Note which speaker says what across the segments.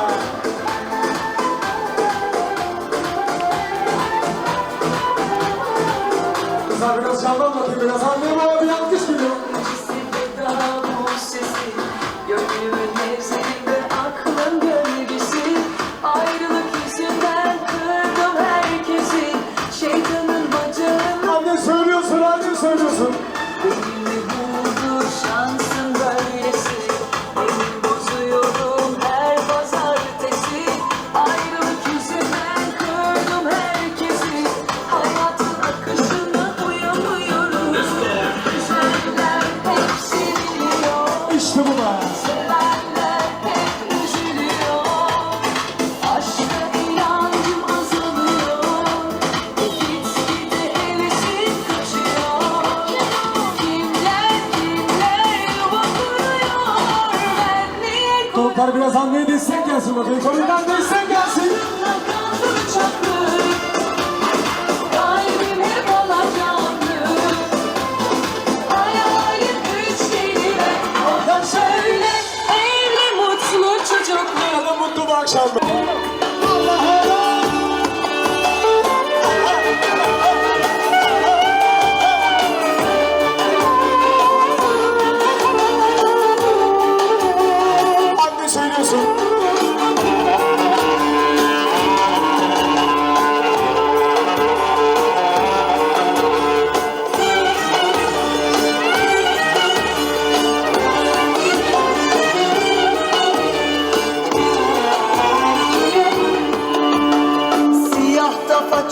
Speaker 1: 와. İşte bu da. Konuklar biraz anlayın destek gelsin bakayım.
Speaker 2: Konuklar destek.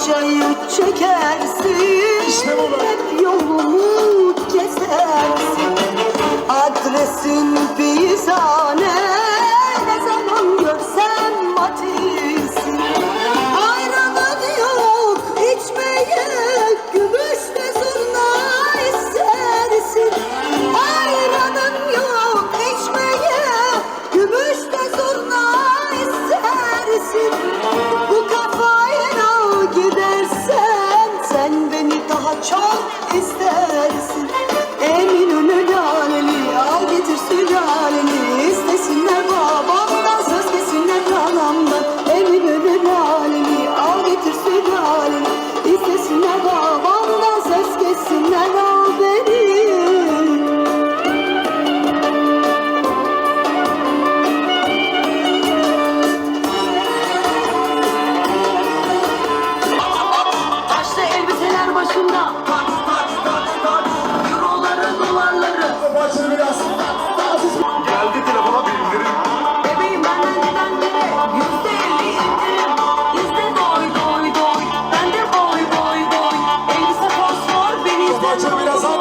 Speaker 2: Paçayı çekersin.
Speaker 1: İşte
Speaker 2: Hep yolumu kesersin. Adresin Beyzane
Speaker 1: Fenerbahçe'nin biraz
Speaker 2: daha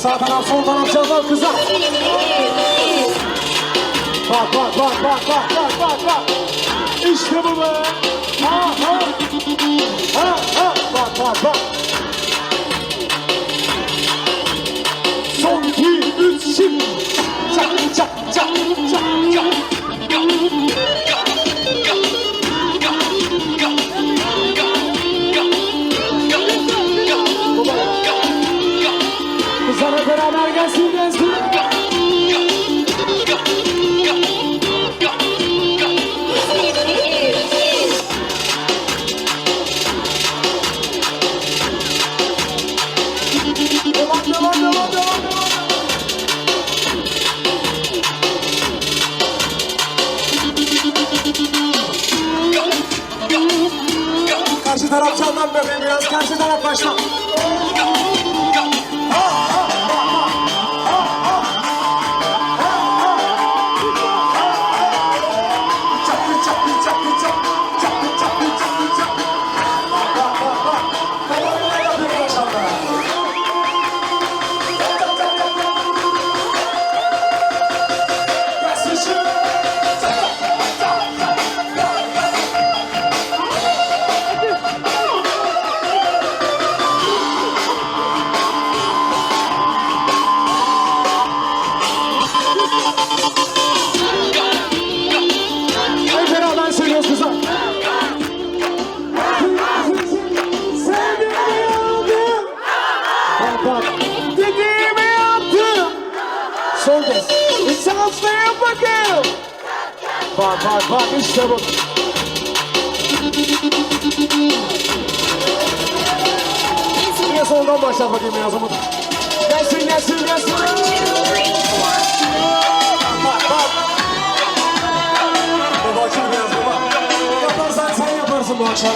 Speaker 1: Sağ taraf sol taraf canlar kızlar. Bak bak bak bak bak bak bak bak. İşte bu be. Ha ha. Ha ha. Bak bak bak. go, go, go, go. চারশো টাকা পয়সা। Service. It sounds fair bakayım.
Speaker 2: Bak bak bak işte bu. Yine soldan başlar bakayım ya o zaman. Gelsin gelsin gelsin. Bak bak. Baba açıl biraz baba. Yaparsan sen yaparsın bu akşam.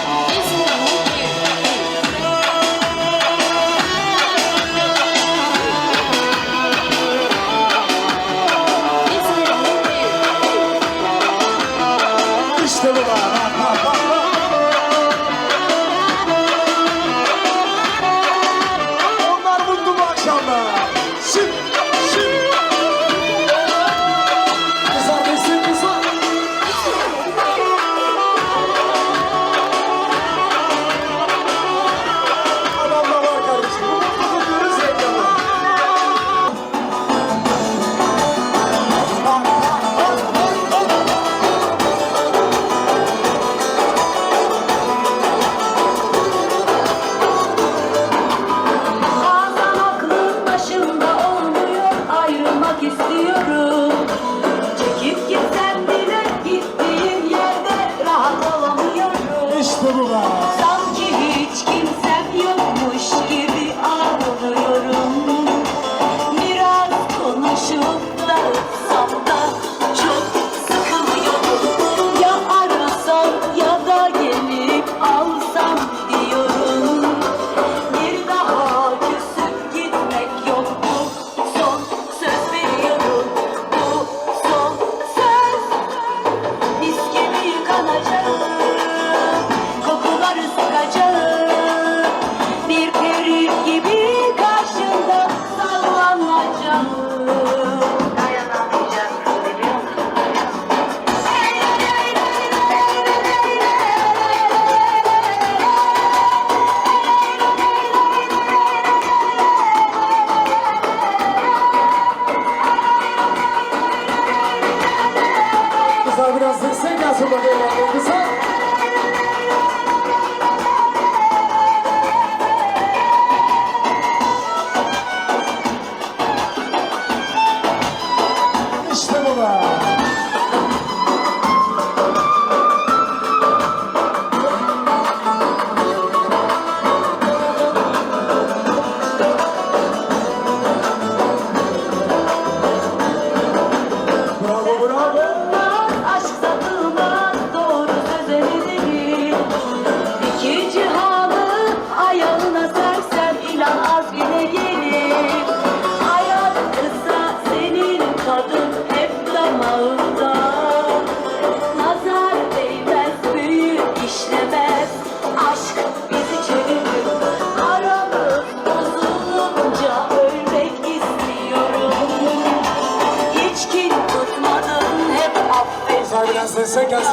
Speaker 2: gelsin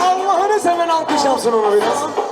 Speaker 2: Allah'ını seven alkış yapsın ona biraz.